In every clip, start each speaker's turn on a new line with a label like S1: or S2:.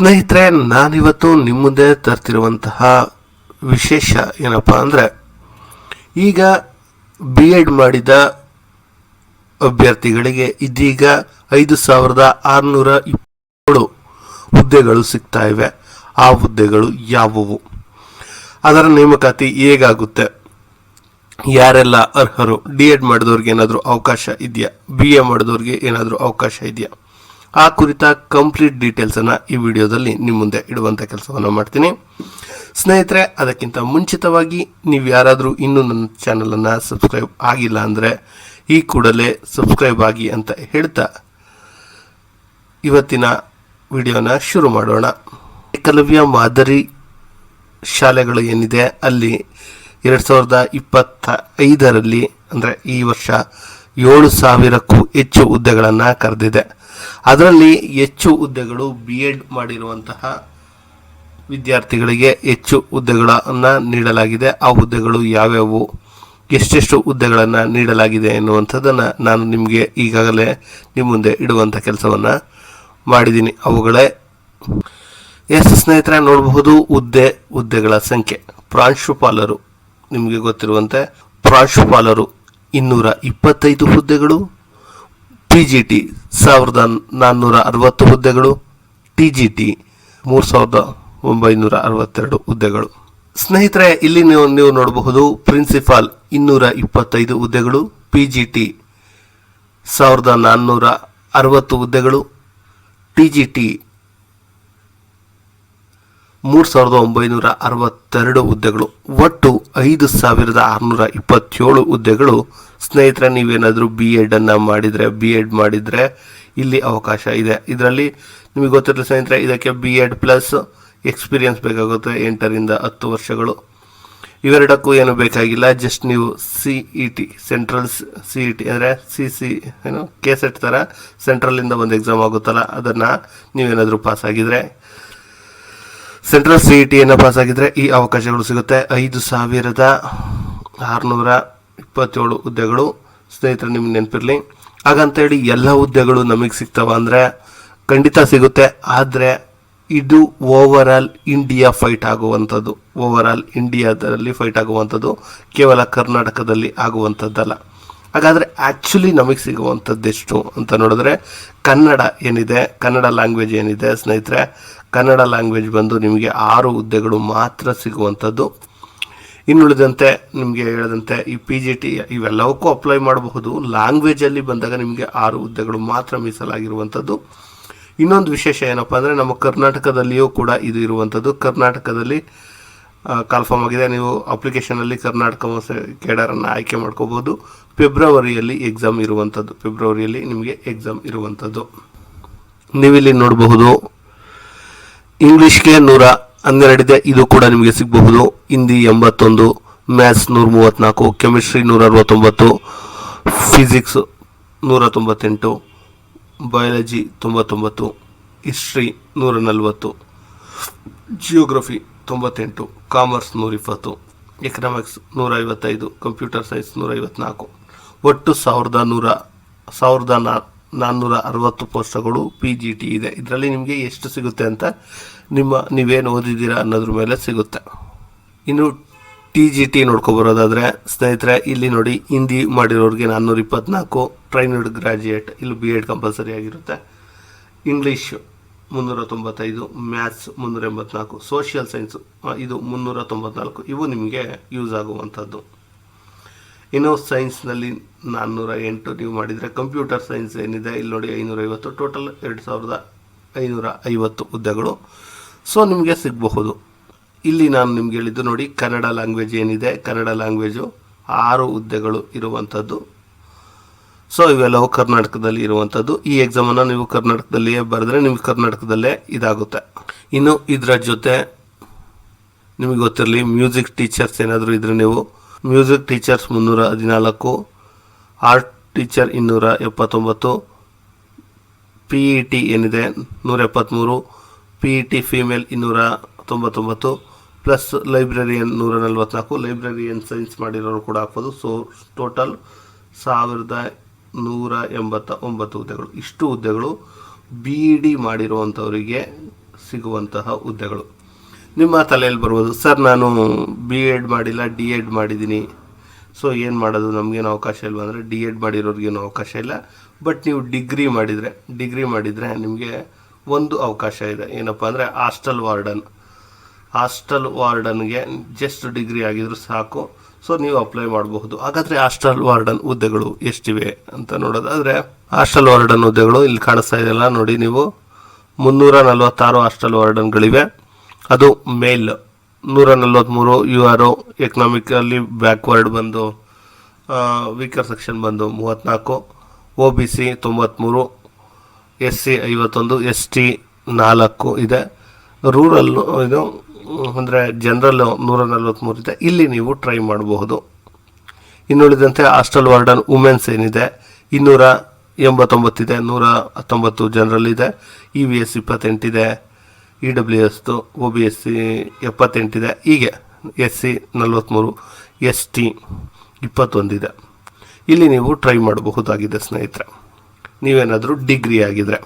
S1: ಸ್ನೇಹಿತರೆ, ನಾನಿವತ್ತು ನಿಮ್ಮ ಮುಂದೆ ತರ್ತಿರುವಂತಹ ವಿಶೇಷ ಏನಪ್ಪ ಅಂದರೆ, ಈಗ ಬಿ ಎಡ್ ಮಾಡಿದ ಅಭ್ಯರ್ಥಿಗಳಿಗೆ ಇದೀಗ ಐದು ಸಾವಿರದ ಆರುನೂರ ಇಪ್ಪತ್ತೇಳು ಹುದ್ದೆಗಳು ಸಿಗ್ತಾ ಇವೆ. ಆ ಹುದ್ದೆಗಳು ಯಾವುವು? ಅದರ ನೇಮಕಾತಿ ಹೇಗಾಗುತ್ತೆ? ಯಾರೆಲ್ಲ ಅರ್ಹರು? ಡಿ ಎಡ್ ಮಾಡಿದವ್ರಿಗೆ ಏನಾದರೂ ಅವಕಾಶ ಇದೆಯಾ? ಬಿ ಎ ಮಾಡಿದವ್ರಿಗೆ ಏನಾದರೂ ಅವಕಾಶ ಇದೆಯಾ? ಆ ಕುರಿತ ಕಂಪ್ಲೀಟ್ ಡೀಟೇಲ್ಸನ್ನು ಈ ವಿಡಿಯೋದಲ್ಲಿ ನಿಮ್ಮ ಮುಂದೆ ಇಡುವಂಥ ಕೆಲಸವನ್ನು ಮಾಡ್ತೀನಿ. ಸ್ನೇಹಿತರೆ, ಅದಕ್ಕಿಂತ ಮುಂಚಿತವಾಗಿ ನೀವು ಯಾರಾದರೂ ಇನ್ನೂ ನನ್ನ ಚಾನಲನ್ನು ಸಬ್ಸ್ಕ್ರೈಬ್ ಆಗಿಲ್ಲ ಅಂದರೆ ಈ ಕೂಡಲೇ ಸಬ್ಸ್ಕ್ರೈಬ್ ಆಗಿ ಅಂತ ಹೇಳ್ತಾ ಇವತ್ತಿನ ವಿಡಿಯೋನ ಶುರು ಮಾಡೋಣ. ಏಕಲವ್ಯ ಮಾದರಿ ಶಾಲೆಗಳು ಏನಿದೆ ಅಲ್ಲಿ ಎರಡು ಸಾವಿರದ ಇಪ್ಪತ್ತ ಐದರಲ್ಲಿ ಅಂದರೆ ಈ ವರ್ಷ ಏಳು ಸಾವಿರಕ್ಕೂ ಹೆಚ್ಚು ಹುದ್ದೆಗಳನ್ನು ಕರೆದಿದೆ. ಅದರಲ್ಲಿ ಹೆಚ್ಚು ಹುದ್ದೆಗಳು ಬಿ ಎಡ್ ಮಾಡಿರುವಂತಹ ವಿದ್ಯಾರ್ಥಿಗಳಿಗೆ ಹೆಚ್ಚು ಹುದ್ದೆಗಳನ್ನು ನೀಡಲಾಗಿದೆ. ಆ ಹುದ್ದೆಗಳು ಯಾವ್ಯಾವು? ಎಷ್ಟೆಷ್ಟು ಹುದ್ದೆಗಳನ್ನು ನೀಡಲಾಗಿದೆ ಎನ್ನುವಂಥದ್ದನ್ನು ನಾನು ನಿಮಗೆ ಈಗಾಗಲೇ ನಿಮ್ಮ ಮುಂದೆ ಇಡುವಂಥ ಕೆಲಸವನ್ನು ಮಾಡಿದ್ದೀನಿ ಅವುಗಳೇ. ಎಸ್ ಸ್ನೇಹಿತರೆ, ನೋಡಬಹುದು ಹುದ್ದೆ, ಹುದ್ದೆಗಳ ಸಂಖ್ಯೆ. ಪ್ರಾಂಶುಪಾಲರು, ನಿಮಗೆ ಗೊತ್ತಿರುವಂತೆ ಪ್ರಾಂಶುಪಾಲರು ಇನ್ನೂರ ಇಪ್ಪತ್ತೈದು ಹುದ್ದೆಗಳು ಪಿ ಜಿ ಟಿ ಸಾವಿರದ ನಾನ್ನೂರ ಅರವತ್ತು ಹುದ್ದೆಗಳು, ಟಿ ಜಿ ಟಿ ಮೂರು ಸಾವಿರದ ಒಂಬೈನೂರ ಅರವತ್ತೆರಡು ಹುದ್ದೆಗಳು. ಸ್ನೇಹಿತರೆ, ಇಲ್ಲಿ ನೀವು ನೀವು ನೋಡಬಹುದು ಪ್ರಿನ್ಸಿಪಾಲ್ ಇನ್ನೂರ ಇಪ್ಪತ್ತೈದು ಹುದ್ದೆಗಳು, ಪಿ ಜಿ ಟಿ ಸಾವಿರದ ನಾನ್ನೂರ ಅರವತ್ತು ಹುದ್ದೆಗಳು, ಟಿ ಜಿ ಟಿ ಮೂರು ಸಾವಿರದ ಒಂಬೈನೂರ ಅರವತ್ತೆರಡು ಹುದ್ದೆಗಳು, ಒಟ್ಟು ಐದು ಸಾವಿರದ ಆರುನೂರ ಇಪ್ಪತ್ತೇಳು ಹುದ್ದೆಗಳು. ಸ್ನೇಹಿತರೆ, ನೀವೇನಾದರೂ ಬಿ ಎಡನ್ನು ಮಾಡಿದರೆ ಬಿ ಎಡ್ ಮಾಡಿದರೆ ಇಲ್ಲಿ ಅವಕಾಶ ಇದೆ. ಇದರಲ್ಲಿ ನಿಮಗೆ ಗೊತ್ತಿರಲಿ ಸ್ನೇಹಿತರೆ, ಇದಕ್ಕೆ ಬಿ ಎಡ್ ಪ್ಲಸ್ ಎಕ್ಸ್ಪೀರಿಯನ್ಸ್ ಬೇಕಾಗುತ್ತೆ ಎಂಟರಿಂದ ಹತ್ತು ವರ್ಷಗಳು. ಇವೆರಡಕ್ಕೂ ಏನು ಬೇಕಾಗಿಲ್ಲ ಜಸ್ಟ್ ನೀವು C E T central C E T ಅಂದರೆ ಸಿ ಸಿ ಏನು ಕೆ ಸೆಟ್ ಥರ ಸೆಂಟ್ರಲಿಂದ ಒಂದು ಎಕ್ಸಾಮ್ ಆಗುತ್ತಲ್ಲ, ಅದನ್ನು ನೀವೇನಾದರೂ ಪಾಸ್ ಆಗಿದ್ರೆ. ಸೆಂಟ್ರಲ್ ಸಿ ಇ ಟಿಯನ್ನು ಆಗಿದ್ರೆ ಈ ಅವಕಾಶಗಳು ಸಿಗುತ್ತೆ. ಐದು ಸಾವಿರದ ಆರುನೂರ ಇಪ್ಪತ್ತೇಳು ಹುದ್ದೆಗಳು. ಸ್ನೇಹಿತರೆ, ನಿಮ್ಗೆ ನೆನಪಿರಲಿ. ಹಾಗಂತ ಹೇಳಿ ಎಲ್ಲ ಹುದ್ದೆಗಳು ನಮಗೆ ಸಿಗ್ತಾವ ಅಂದರೆ ಖಂಡಿತ ಸಿಗುತ್ತೆ. ಆದರೆ ಇದು ಓವರ್ ಆಲ್ ಇಂಡಿಯಾ ಫೈಟ್ ಆಗುವಂಥದ್ದು. ಓವರ್ ಆಲ್ ಇಂಡಿಯಾದಲ್ಲಿ ಫೈಟ್ ಆಗುವಂಥದ್ದು. ಕೇವಲ ಕರ್ನಾಟಕದಲ್ಲಿ ಆಗುವಂಥದ್ದಲ್ಲ. ಹಾಗಾದರೆ ಆ್ಯಕ್ಚುಲಿ ನಮಗೆ ಸಿಗುವಂಥದ್ದೆಷ್ಟು ಅಂತ ನೋಡಿದ್ರೆ ಕನ್ನಡ ಏನಿದೆ? ಕನ್ನಡ ಲ್ಯಾಂಗ್ವೇಜ್ ಏನಿದೆ? ಸ್ನೇಹಿತರೆ ಕನ್ನಡ ಲ್ಯಾಂಗ್ವೇಜ್ ಬಂದು ನಿಮಗೆ ಆರು ಹುದ್ದೆಗಳು ಮಾತ್ರ ಸಿಗುವಂಥದ್ದು. ಇನ್ನುಳಿದಂತೆ ನಿಮಗೆ ಹೇಳಿದಂತೆ ಈ ಪಿ ಜಿ ಟಿ ಇವೆಲ್ಲವಕ್ಕೂ ಅಪ್ಲೈ ಮಾಡಬಹುದು. ಲ್ಯಾಂಗ್ವೇಜಲ್ಲಿ ಬಂದಾಗ ನಿಮಗೆ ಆರು ಹುದ್ದೆಗಳು ಮಾತ್ರ ಮೀಸಲಾಗಿರುವಂಥದ್ದು. ಇನ್ನೊಂದು ವಿಶೇಷ ಏನಪ್ಪ ಅಂದರೆ ನಮ್ಮ ಕರ್ನಾಟಕದಲ್ಲಿಯೂ ಕೂಡ ಇದು ಇರುವಂಥದ್ದು. ಕರ್ನಾಟಕದಲ್ಲಿ ಕನ್ಫರ್ಮ್ ಆಗಿದೆ. ನೀವು ಅಪ್ಲಿಕೇಶನಲ್ಲಿ ಕರ್ನಾಟಕ ಕೇಡರನ್ನು ಆಯ್ಕೆ ಮಾಡ್ಕೋಬೋದು ಫೆಬ್ರವರಿಯಲ್ಲಿ ಎಕ್ಸಾಮ್ ಇರುವಂಥದ್ದು. ಫೆಬ್ರವರಿಯಲ್ಲಿ ನಿಮಗೆ ಎಕ್ಸಾಮ್ ಇರುವಂಥದ್ದು. ನೀವಿಲ್ಲಿ ನೋಡಬಹುದು ಇಂಗ್ಲೀಷ್ಗೆ ನೂರ ಹನ್ನೆರಡಿದೆ, ಇದು ಕೂಡ ನಿಮಗೆ ಸಿಗಬಹುದು. ಹಿಂದಿ ಎಂಬತ್ತೊಂದು, ಮ್ಯಾಥ್ಸ್ ನೂರ ಮೂವತ್ತ್ನಾಲ್ಕು ಕೆಮಿಸ್ಟ್ರಿ ನೂರ ಅರವತ್ತೊಂಬತ್ತು ಫಿಸಿಕ್ಸ್ ನೂರ ತೊಂಬತ್ತೆಂಟು ಬಯಾಲಜಿ ತೊಂಬತ್ತೊಂಬತ್ತು, ಹಿಸ್ಟ್ರಿ ನೂರ ನಲವತ್ತು ಜಿಯೋಗ್ರಫಿ ತೊಂಬತ್ತೆಂಟು, ಕಾಮರ್ಸ್ ನೂರಿಪ್ಪತ್ತು, ಎಕನಾಮಿಕ್ಸ್ ನೂರ ಐವತ್ತೈದು ಕಂಪ್ಯೂಟರ್ ಸೈನ್ಸ್ ನೂರ ಐವತ್ತ್ನಾಲ್ಕು ಒಟ್ಟು ಸಾವಿರದ ನೂರ, ಸಾವಿರದ ನಾ ನಾನ್ನೂರ ಅರವತ್ತು ಪೋಸ್ಟ್ಗಳು ಪಿ ಜಿ ಟಿ ಇದೆ. ಇದರಲ್ಲಿ ನಿಮಗೆ ಎಷ್ಟು ಸಿಗುತ್ತೆ ಅಂತ ನಿಮ್ಮ, ನೀವೇನು ಓದಿದ್ದೀರಾ ಅನ್ನೋದ್ರ ಮೇಲೆ ಸಿಗುತ್ತೆ. ಇನ್ನು ಟಿ ಜಿ ಟಿ ನೋಡ್ಕೊಬರೋದಾದರೆ ಸ್ನೇಹಿತರೆ, ಇಲ್ಲಿ ನೋಡಿ ಹಿಂದಿ ಮಾಡಿರೋರಿಗೆ ನಾನ್ನೂರ ಇಪ್ಪತ್ನಾಲ್ಕು ಟ್ರೈನಡ್ ಗ್ರಾಜ್ಯುಯೇಟ್, ಇಲ್ಲಿ ಬಿ ಎಡ್ ಕಂಪಲ್ಸರಿ ಆಗಿರುತ್ತೆ. ಇಂಗ್ಲೀಷ್ ಮುನ್ನೂರ ತೊಂಬತ್ತೈದು ಮ್ಯಾಥ್ಸ್ ಮುನ್ನೂರ ಎಂಬತ್ನಾಲ್ಕು ಸೋಷಿಯಲ್ ಸೈನ್ಸು ಇದು ಮುನ್ನೂರ ತೊಂಬತ್ನಾಲ್ಕು ಇವು ನಿಮಗೆ ಯೂಸ್ ಆಗುವಂಥದ್ದು. ಇನ್ನು ಸೈನ್ಸ್ನಲ್ಲಿ ನಾನ್ನೂರ ಎಂಟು ನೀವು ಮಾಡಿದರೆ ಕಂಪ್ಯೂಟರ್ ಸೈನ್ಸ್ ಏನಿದೆ? ಇಲ್ಲಿ ನೋಡಿ ಐನೂರೈವತ್ತು, ಟೋಟಲ್ ಎರಡು ಸಾವಿರದ ಐನೂರ ಐವತ್ತು ಹುದ್ದೆಗಳು ಸೊ, ನಿಮಗೆ ಸಿಗಬಹುದು. ಇಲ್ಲಿ ನಾನು ನಿಮ್ಗೆ ಹೇಳಿದ್ದು ನೋಡಿ, ಕನ್ನಡ ಲ್ಯಾಂಗ್ವೇಜ್ ಏನಿದೆ? ಕನ್ನಡ ಲ್ಯಾಂಗ್ವೇಜು ಆರು ಹುದ್ದೆಗಳು ಇರುವಂಥದ್ದು. ಸೊ, ಇವೆಲ್ಲವೂ ಕರ್ನಾಟಕದಲ್ಲಿ ಇರುವಂಥದ್ದು. ಈ ಎಕ್ಸಾಮನ್ನು ನೀವು ಕರ್ನಾಟಕದಲ್ಲಿಯೇ ಬರೆದ್ರೆ ನಿಮ್ಗೆ ಕರ್ನಾಟಕದಲ್ಲೇ ಇದಾಗುತ್ತೆ. ಇನ್ನು ಇದರ ಜೊತೆ ನಿಮಗೆ ಗೊತ್ತಿರಲಿ ಮ್ಯೂಸಿಕ್ ಟೀಚರ್ಸ್ ಏನಾದರೂ ಇದ್ರೆ ನೀವು ಮ್ಯೂಸಿಕ್ ಟೀಚರ್ಸ್ ಮುನ್ನೂರ ಹದಿನಾಲ್ಕು, ಆರ್ಟ್ ಟೀಚರ್ ಇನ್ನೂರ ಎಪ್ಪತ್ತೊಂಬತ್ತು ಪಿ ಇ ಟಿ ಏನಿದೆ ನೂರ ಎಪ್ಪತ್ತ್ಮೂರು ಪಿ ಇ ಟಿ ಫೀಮೇಲ್ ಇನ್ನೂರ ತೊಂಬತ್ತೊಂಬತ್ತು, ಪ್ಲಸ್ ಲೈಬ್ರರಿಯನ್ ನೂರ ನಲ್ವತ್ನಾಲ್ಕು. ಲೈಬ್ರರಿಯನ್ ಸೈನ್ಸ್ ಮಾಡಿರೋರು ಕೂಡ ಹಾಕ್ಬೋದು. ಸೊ ಟೋಟಲ್ ಸಾವಿರದ ನೂರ ಎಂಬತ್ತ ಒಂಬತ್ತು ಹುದ್ದೆಗಳು. ಇಷ್ಟು ಹುದ್ದೆಗಳು ಬಿ ಇ ಡಿ ಮಾಡಿರುವಂಥವರಿಗೆ ಸಿಗುವಂತಹ ಹುದ್ದೆಗಳು. ನಿಮ್ಮ ತಲೆಯಲ್ಲಿ ಬರ್ಬೋದು. ಸರ್, ನಾನು ಬಿ ಎಡ್ ಮಾಡಿಲ್ಲ ಡಿ ಎಡ್ ಮಾಡಿದ್ದೀನಿ. ಸೊ ಏನು ಮಾಡೋದು? ನಮಗೇನು ಅವಕಾಶ ಇಲ್ವ ಅಂದರೆ ಡಿ ಎಡ್ ಮಾಡಿರೋರಿಗೇನು ಅವಕಾಶ ಇಲ್ಲ. ಬಟ್ ನೀವು ಡಿಗ್ರಿ ಮಾಡಿದರೆ ಡಿಗ್ರಿ ಮಾಡಿದರೆ ನಿಮಗೆ ಒಂದು ಅವಕಾಶ ಇದೆ. ಏನಪ್ಪ ಅಂದರೆ ಹಾಸ್ಟೆಲ್ ವಾರ್ಡನ್. ಹಾಸ್ಟೆಲ್ ವಾರ್ಡನ್ಗೆ ಜಸ್ಟ್ ಡಿಗ್ರಿ ಆಗಿದ್ರು ಸಾಕು. ಸೊ ನೀವು ಅಪ್ಲೈ ಮಾಡಬಹುದು. ಹಾಗಾದರೆ ಹಾಸ್ಟೆಲ್ ವಾರ್ಡನ್ ಹುದ್ದೆಗಳು ಎಷ್ಟಿವೆ ಅಂತ ನೋಡೋದಾದರೆ, ಹಾಸ್ಟೆಲ್ ವಾರ್ಡನ್ ಹುದ್ದೆಗಳು ಇಲ್ಲಿ ಕಾಣಿಸ್ತಾ ಇದೆಯಲ್ಲ ನೋಡಿ ನೀವು. ಮುನ್ನೂರ ನಲವತ್ತಾರು ಹಾಸ್ಟೆಲ್ ವಾರ್ಡನ್ಗಳಿವೆ. ಅದು ಮೇಲ್. ನೂರ ನಲ್ವತ್ತ್ಮೂರು ಯು ಆರ್ ಎಕನಾಮಿಕಲಿ ಬ್ಯಾಕ್ವರ್ಡ್ ಬಂದು ವೀಕರ್ ಸೆಕ್ಷನ್ ಬಂದು ಮೂವತ್ತ್ನಾಲ್ಕು ಒ ಬಿ ಸಿ ತೊಂಬತ್ತ್ಮೂರು ಎಸ್ ಸಿ ಐವತ್ತೊಂದು ಎಸ್ ಟಿ ನಾಲ್ಕು ಇದೆ. ರೂರಲ್ ಇದು, ಅಂದರೆ ಜನರಲ್ ನೂರ ನಲ್ವತ್ತ್ಮೂರು ಇದೆ. ಇಲ್ಲಿ ನೀವು ಟ್ರೈ ಮಾಡಬಹುದು. ಇನ್ನುಳಿದಂತೆ ಹಾಸ್ಟೆಲ್ ವಾರ್ಡನ್ ವುಮೆನ್ಸ್ ಏನಿದೆ? ಇನ್ನೂರ ಎಂಬತ್ತೊಂಬತ್ತಿದೆ ನೂರ ಹತ್ತೊಂಬತ್ತು ಜನರಲ್ ಇದೆ. ಇ ವಿ ಎಸ್ ಇಪ್ಪತ್ತೆಂಟಿದೆ ಇ ಡಬ್ಲ್ಯೂ ಎಸ್ದು ಒ ಬಿ ಎಸ್ ಸಿ ಎಪ್ಪತ್ತೆಂಟಿದೆ, ಹೀಗೆ ಎಸ್ ಸಿ ನಲ್ವತ್ತ್ಮೂರು ಎಸ್ ಟಿ ಇಪ್ಪತ್ತೊಂದಿದೆ. ಇಲ್ಲಿ ನೀವು ಟ್ರೈ ಮಾಡಬಹುದಾಗಿದೆ ಸ್ನೇಹಿತರೆ. ನೀವೇನಾದರೂ ಡಿಗ್ರಿ ಆಗಿದ್ರೆ.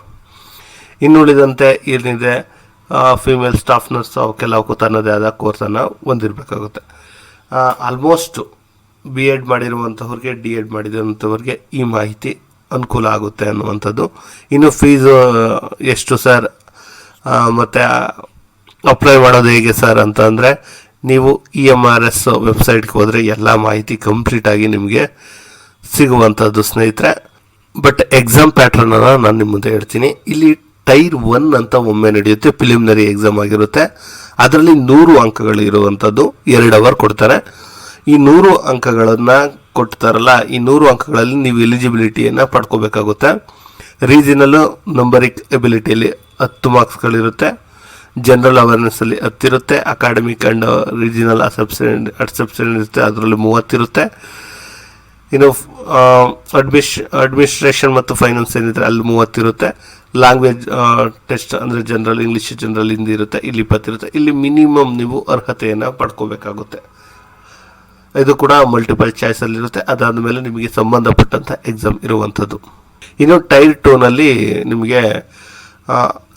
S1: ಇನ್ನುಳಿದಂತೆ ಏನಿದೆ ಫಿಮೇಲ್ ಸ್ಟಾಫ್ ನರ್ಸ್ ಅವಕ್ಕೆಲ್ಲ ಅವಕ್ಕೂ ತನ್ನದೇ ಆದ ಕೋರ್ಸನ್ನು ಹೊಂದಿರಬೇಕಾಗುತ್ತೆ. ಆಲ್ಮೋಸ್ಟು ಬಿ ಎಡ್ ಮಾಡಿರುವಂಥವ್ರಿಗೆ ಡಿ ಎಡ್ ಮಾಡಿದಂಥವ್ರಿಗೆ ಈ ಮಾಹಿತಿ ಅನುಕೂಲ ಆಗುತ್ತೆ ಅನ್ನುವಂಥದ್ದು. ಇನ್ನು ಫೀಸು ಎಷ್ಟು ಸರ್ ಮತ್ತು ಅಪ್ಲೈ ಮಾಡೋದು ಹೇಗೆ ಸರ್ ಅಂತ ಅಂದರೆ, ನೀವು ಇ ಎಂ ಆರ್ ಎಸ್ ವೆಬ್ಸೈಟ್ಗೆ ಹೋದರೆ ಎಲ್ಲ ಮಾಹಿತಿ ಕಂಪ್ಲೀಟಾಗಿ ನಿಮಗೆ ಸಿಗುವಂಥದ್ದು ಸ್ನೇಹಿತರೆ. ಬಟ್ ಎಕ್ಸಾಮ್ ಪ್ಯಾಟ್ರನನ್ನು ನಾನು ನಿಮ್ಮ ಮುಂದೆ ಹೇಳ್ತೀನಿ. ಇಲ್ಲಿ ಟೈರ್ ಒನ್ ಅಂತ ಒಮ್ಮೆ ನಡೆಯುತ್ತೆ ಪ್ರಿಲಿಮಿನರಿ ಎಕ್ಸಾಮ್ ಆಗಿರುತ್ತೆ. ಅದರಲ್ಲಿ ನೂರು ಅಂಕಗಳು ಇರುವಂಥದ್ದು ಎರಡು ಅವರ್ ಕೊಡ್ತಾರೆ. ಈ ನೂರು ಅಂಕಗಳನ್ನು ಕೊಡ್ತಾರಲ್ಲ, ಈ ನೂರು ಅಂಕಗಳಲ್ಲಿ ನೀವು ಎಲಿಜಿಬಿಲಿಟಿಯನ್ನು ಪಡ್ಕೋಬೇಕಾಗುತ್ತೆ. ರೀಜನಲ್ ನಂಬರಿಕ್ ಎಬಿಲಿಟಿಯಲ್ಲಿ ಹತ್ತು ಮಾರ್ಕ್ಸ್ಗಳಿರುತ್ತೆ. ಜನರಲ್ ಅವೇರ್ನೆಸ್ಸಲ್ಲಿ ಹತ್ತಿರುತ್ತೆ. ಅಕಾಡೆಮಿಕ್ ಆ್ಯಂಡ್ ರೀಜನಲ್ ಅಸೆಪ್ಷನ್ ಅಸೆಪ್ಷನ್ ಇರುತ್ತೆ. ಅದರಲ್ಲಿ ಮೂವತ್ತಿರುತ್ತೆ. ಇನ್ನು ಅಡ್ಮಿಶ್ ಅಡ್ಮಿನಿಸ್ಟ್ರೇಷನ್ ಮತ್ತು ಫೈನಾನ್ಸ್ ಏನಿದ್ರೆ ಅಲ್ಲಿ ಮೂವತ್ತಿರುತ್ತೆ. ಲ್ಯಾಂಗ್ವೇಜ್ ಟೆಸ್ಟ್ ಅಂದರೆ ಜನರಲ್ ಇಂಗ್ಲೀಷ್ ಜನರಲ್ ಹಿಂದಿ ಇರುತ್ತೆ. ಇಲ್ಲಿ ಇಪ್ಪತ್ತಿರುತ್ತೆ. ಇಲ್ಲಿ ಮಿನಿಮಮ್ ನೀವು ಅರ್ಹತೆಯನ್ನು ಪಡ್ಕೋಬೇಕಾಗುತ್ತೆ. ಇದು ಕೂಡ ಮಲ್ಟಿಪಲ್ ಚಾಯ್ಸಲ್ಲಿರುತ್ತೆ ಅದಾದ ಮೇಲೆ ನಿಮಗೆ ಸಂಬಂಧಪಟ್ಟಂಥ ಎಕ್ಸಾಮ್ ಇರುವಂಥದ್ದು. ಇನ್ನು ಟೈರ್ ಟೂನಲ್ಲಿ ನಿಮಗೆ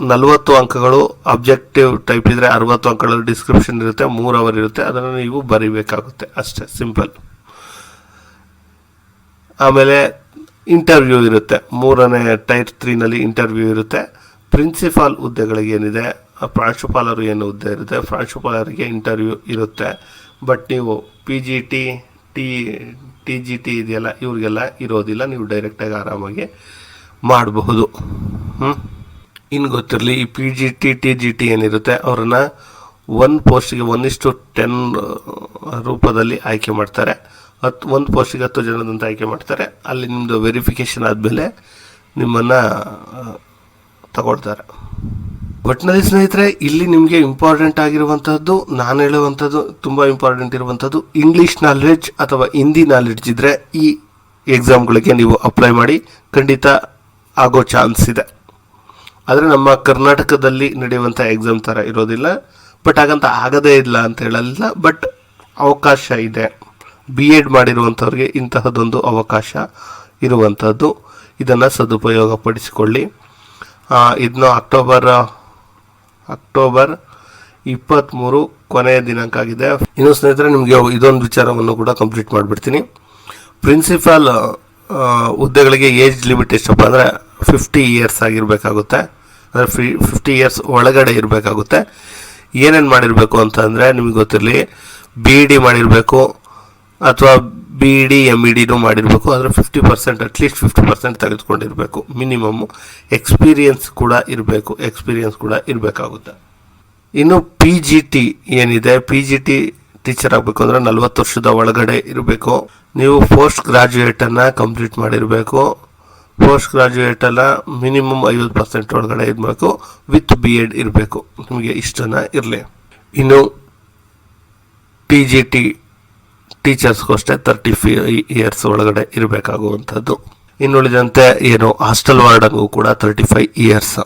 S1: ನಲವತ್ತು ಅಂಕಗಳು ಅಬ್ಜೆಕ್ಟಿವ್ ಟೈಪ್ ಇದ್ರೆ ಅರವತ್ತು ಅಂಕಗಳು ಡಿಸ್ಕ್ರಿಪ್ಷನ್ ಇರುತ್ತೆ, ಮೂರು ಅವರ್ ಇರುತ್ತೆ, ಅದನ್ನು ನೀವು ಬರೀಬೇಕಾಗುತ್ತೆ, ಅಷ್ಟೇ, ಸಿಂಪಲ್. ಆಮೇಲೆ ಇಂಟರ್ವ್ಯೂ ಇರುತ್ತೆ, ಮೂರನೇ ಟೈರ್ ತ್ರೀನಲ್ಲಿ ಇಂಟರ್ವ್ಯೂ ಇರುತ್ತೆ. ಪ್ರಿನ್ಸಿಪಾಲ್ ಹುದ್ದೆಗಳಿಗೆ ಏನಿದೆ, ಪ್ರಾಂಶುಪಾಲರು ಏನು ಹುದ್ದೆ ಇರುತ್ತೆ, ಪ್ರಾಂಶುಪಾಲರಿಗೆ ಇಂಟರ್ವ್ಯೂ ಇರುತ್ತೆ. ಬಟ್ ನೀವು P G T T T G T ಇದೆಯಲ್ಲ, ಇವ್ರಿಗೆಲ್ಲ ಇರೋದಿಲ್ಲ, ನೀವು ಡೈರೆಕ್ಟಾಗಿ ಆರಾಮಾಗಿ ಮಾಡಬಹುದು. ಹ್ಞೂ ಇನ್ನು ಗೊತ್ತಿರಲಿ, ಈ P G T T G T ಏನಿರುತ್ತೆ, ಅವರನ್ನು ಒನ್ ಪೋಸ್ಟಿಗೆ ಒಂದಿಷ್ಟು ಟೆನ್ ರೂಪದಲ್ಲಿ ಆಯ್ಕೆ ಮಾಡ್ತಾರೆ. ಹತ್ತು ಒಂದು ಪೋಸ್ಟಿಗೆ ಹತ್ತು ಜನದಂತ ಆಯ್ಕೆ ಮಾಡ್ತಾರೆ. ಅಲ್ಲಿ ನಿಮ್ಮದು ವೆರಿಫಿಕೇಷನ್ ಆದಮೇಲೆ ನಿಮ್ಮನ್ನು ತಗೊಳ್ತಾರೆ. ಒಟ್ಟಿನಲ್ಲಿ ಸ್ನೇಹಿತರೆ, ಇಲ್ಲಿ ನಿಮಗೆ ಇಂಪಾರ್ಟೆಂಟ್ ಆಗಿರುವಂಥದ್ದು ನಾನು ಹೇಳುವಂಥದ್ದು ತುಂಬ ಇಂಪಾರ್ಟೆಂಟ್ ಇರುವಂಥದ್ದು ಇಂಗ್ಲೀಷ್ ನಾಲೆಡ್ಜ್ ಅಥವಾ ಹಿಂದಿ ನಾಲೆಡ್ಜ್ ಇದ್ದರೆ ಈ ಎಕ್ಸಾಮ್ಗಳಿಗೆ ನೀವು ಅಪ್ಲೈ ಮಾಡಿ, ಖಂಡಿತ ಆಗೋ ಚಾನ್ಸ್ ಇದೆ. ಆದರೆ ನಮ್ಮ ಕರ್ನಾಟಕದಲ್ಲಿ ನಡೆಯುವಂಥ ಎಕ್ಸಾಮ್ ಥರ ಇರೋದಿಲ್ಲ. ಬಟ್ ಹಾಗಂತ ಆಗದೇ ಇಲ್ಲ ಅಂತ ಹೇಳಲ್ಲ ಬಟ್ ಅವಕಾಶ ಇದೆ. ಬಿ ಎಡ್ ಮಾಡಿರುವಂಥವ್ರಿಗೆ ಇಂತಹದ್ದೊಂದು ಅವಕಾಶ ಇರುವಂಥದ್ದು ಇದನ್ನು ಸದುಪಯೋಗ ಪಡಿಸಿಕೊಳ್ಳಿ ಇದನ್ನು ಅಕ್ಟೋಬರ್ ಅಕ್ಟೋಬರ್ ಇಪ್ಪತ್ತ್ಮೂರು ಕೊನೆಯ ದಿನಾಂಕ ಆಗಿದೆ ಇನ್ನು ಸ್ನೇಹಿತರೆ, ನಿಮಗೆ ಇದೊಂದು ವಿಚಾರವನ್ನು ಕೂಡ ಕಂಪ್ಲೀಟ್ ಮಾಡಿಬಿಡ್ತೀನಿ. ಪ್ರಿನ್ಸಿಪಾಲ್ ಹುದ್ದೆಗಳಿಗೆ ಏಜ್ ಲಿಮಿಟ್ ಎಷ್ಟಪ್ಪ ಅಂದರೆ ಫಿಫ್ಟಿ ಇಯರ್ಸ್ ಆಗಿರಬೇಕಾಗುತ್ತೆ. ಅಂದರೆ ಫಿ ಫಿಫ್ಟಿ ಇಯರ್ಸ್ ಒಳಗಡೆ ಇರಬೇಕಾಗುತ್ತೆ. ಏನೇನು ಮಾಡಿರಬೇಕು ಅಂತಂದರೆ ನಿಮಗೆ ಗೊತ್ತಿರಲಿ ಬಿ ಇ ಡಿ ಮಾಡಿರಬೇಕು, ಅಥವಾ ಬಿ ಡಿ ಎಂ ಇ ಡಿನೂ ಮಾಡಿರಬೇಕು ಅಂದರೆ fifty percent at least fifty percent ತೆಗೆದುಕೊಂಡಿರಬೇಕು. Minimum experience ಕೂಡ ಇರಬೇಕು ಎಕ್ಸ್ಪೀರಿಯನ್ಸ್ ಕೂಡ ಇರಬೇಕಾಗುತ್ತೆ. ಇನ್ನು ಪಿ ಜಿ ಟಿ ಏನಿದೆ? ಪಿ ಜಿ ಟಿ ಟೀಚರ್ ಆಗಬೇಕು ಅಂದರೆ ನಲ್ವತ್ತು ವರ್ಷದ ಒಳಗಡೆ ಇರಬೇಕು. ನೀವು ಪೋಸ್ಟ್ ಗ್ರಾಜ್ಯುಯೇಟನ್ನು ಕಂಪ್ಲೀಟ್ ಮಾಡಿರಬೇಕು. ಪೋಸ್ಟ್ ಗ್ರಾಜ್ಯುಯೇಟೆಲ್ಲ ಮಿನಿಮಮ್ ಐವತ್ತು ಪರ್ಸೆಂಟ್ ಒಳಗಡೆ ಇರಬೇಕು, ವಿತ್ ಬಿ ಎಡ್ ಇರಬೇಕು. ನಿಮಗೆ ಇಷ್ಟನ ಇರಲಿ. ಇನ್ನು ಟಿ ಜಿ ಟಿ ಟೀಚರ್ಸ್ಗೂ ಅಷ್ಟೇ ತರ್ಟಿ ಫಿ ಇಯರ್ಸ್ ಒಳಗಡೆ ಇರಬೇಕಾಗುವಂಥದ್ದು. ಇನ್ನುಳಿದಂತೆ ಏನು, ಹಾಸ್ಟೆಲ್ ವಾರ್ಡಂಗೂ ಕೂಡ ತರ್ಟಿ ಫೈವ್ ಇಯರ್ಸ್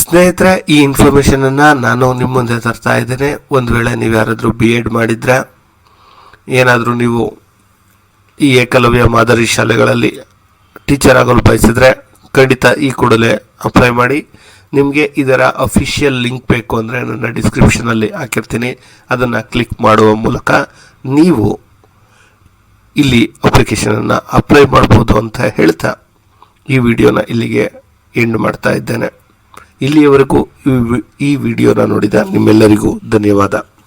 S1: ಸ್ನೇಹಿತರೆ, ಈ ಇನ್ಫಾರ್ಮೇಷನನ್ನು ನಾನು ನಿಮ್ಮ ಮುಂದೆ ತರ್ತಾ ಇದ್ದೇನೆ. ಒಂದು ವೇಳೆ ನೀವು ಯಾರಾದರೂ ಬಿ ಎಡ್ ಮಾಡಿದರೆ, ಏನಾದರೂ ನೀವು ಈ ಏಕಲವ್ಯ ಮಾದರಿ ಶಾಲೆಗಳಲ್ಲಿ ಟೀಚರ್ ಆಗಲು ಬಯಸಿದ್ರೆ ಖಂಡಿತ ಈ ಕೂಡಲೇ ಅಪ್ಲೈ ಮಾಡಿ. ನಿಮಗೆ ಇದರ ಅಫಿಷಿಯಲ್ ಲಿಂಕ್ ಬೇಕು ಅಂದರೆ ನನ್ನ ಡಿಸ್ಕ್ರಿಪ್ಷನಲ್ಲಿ ಹಾಕಿರ್ತೀನಿ. ಅದನ್ನು ಕ್ಲಿಕ್ ಮಾಡುವ ಮೂಲಕ ನೀವು ಇಲ್ಲಿ ಅಪ್ಲಿಕೇಶನನ್ನು ಅಪ್ಲೈ ಮಾಡ್ಬೋದು ಅಂತ ಹೇಳ್ತಾ ಈ ವಿಡಿಯೋನ ಇಲ್ಲಿಗೆ ಎಂಡ್ ಮಾಡ್ತಾ ಇದ್ದೇನೆ. ಇಲ್ಲಿಯವರೆಗೂ ಈ ವಿಡಿಯೋನ ನೋಡಿದ ನಿಮ್ಮೆಲ್ಲರಿಗೂ ಧನ್ಯವಾದ.